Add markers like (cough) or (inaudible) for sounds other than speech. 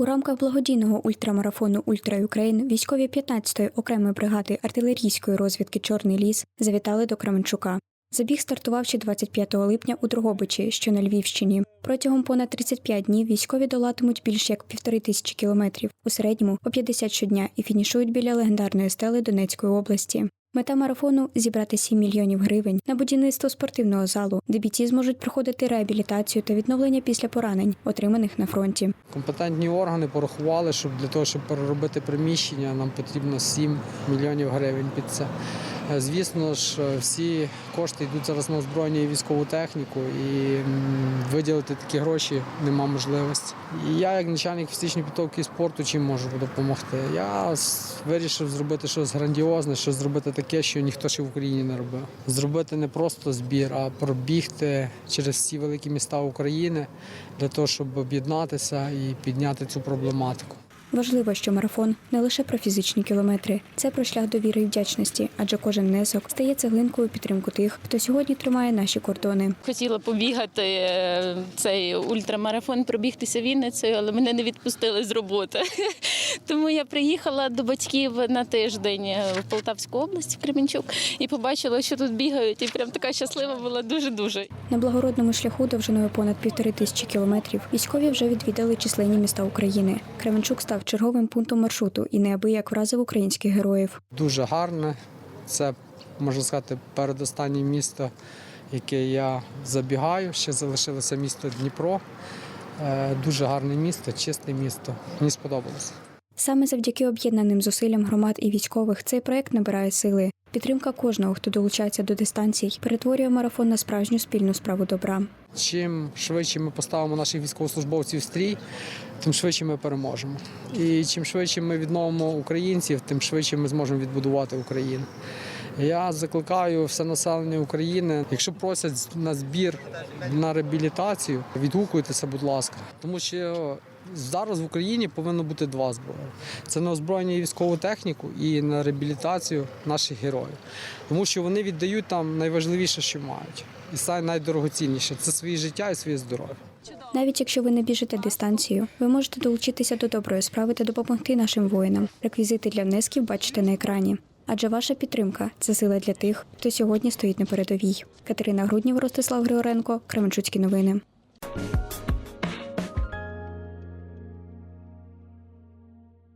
У рамках благодійного ультрамарафону Ультра Юкрейн військові 15-ї окремої бригади артилерійської розвідки Чорний ліс завітали до Кременчука. Забіг стартував ще 25 липня у Дрогобичі, що на Львівщині. Протягом понад 35 днів військові долатимуть більш як півтори тисячі кілометрів, у середньому по 50 щодня і фінішують біля легендарної стели Донецької області. Мета марафону зібрати 7 мільйонів гривень на будівництво спортивного залу, де бійці зможуть проходити реабілітацію та відновлення після поранень, отриманих на фронті. Компетентні органи порахували, що для того, щоб переробити приміщення, нам потрібно 7 мільйонів гривень під це. Е, Звісно ж, е, всі кошти йдуть зараз на озброєння і військову техніку, і виділити такі гроші нема можливості. І я, як начальник фізичної підготовки і спорту, чим можу допомогти? Я вирішив зробити щось грандіозне, щось зробити таке, що ніхто ще в Україні не робив. Зробити не просто збір, а пробігти через всі великі міста України для того, щоб об'єднатися і підняти цю проблематику. Важливо, що марафон не лише про фізичні кілометри, це про шлях довіри і вдячності, адже кожен внесок стає цеглинкою підтримку тих, хто сьогодні тримає наші кордони. Хотіла побігати е, цей ультрамарафон, пробігтися Вінницею, але мене не відпустили з роботи. (laughs) Тому я приїхала до батьків на тиждень в Полтавську область, в Кременчук, і побачила, що тут бігають. І прям така щаслива була дуже-дуже. На благородному шляху довжиною понад півтори тисячі кілометрів військові вже відвідали численні міста України. Кременчук став черговим пунктом маршруту і неабияк вразив українських героїв. Дуже гарне. Це можна сказати передостаннє місто, яке я забігаю. Ще залишилося місто Дніпро. Е, Дуже гарне місто, чисте місто. Мені сподобалося. Саме завдяки об'єднаним зусиллям громад і військових цей проект набирає сили. Підтримка кожного, хто долучається до дистанцій, перетворює марафон на справжню спільну справу добра. Чим швидше ми поставимо наших військовослужбовців в стрій, тим швидше ми переможемо. І чим швидше ми відновимо українців, тим швидше ми зможемо відбудувати Україну. Я закликаю все населення України, якщо просять на збір на реабілітацію, відгукуйтеся, будь ласка, тому що зараз в Україні повинно бути два зброї: це на озброєння і військову техніку і на реабілітацію наших героїв, тому що вони віддають там найважливіше, що мають, і саме найдорогоцінніше це своє життя і своє здоров'я. Навіть якщо ви не біжите дистанцію, ви можете долучитися до доброї справи та допомогти нашим воїнам. Реквізити для внесків бачите на екрані. Адже ваша підтримка це сила для тих, хто сьогодні стоїть на передовій. Катерина Груднів, Ростислав Григоренко, Кременчуцькі новини.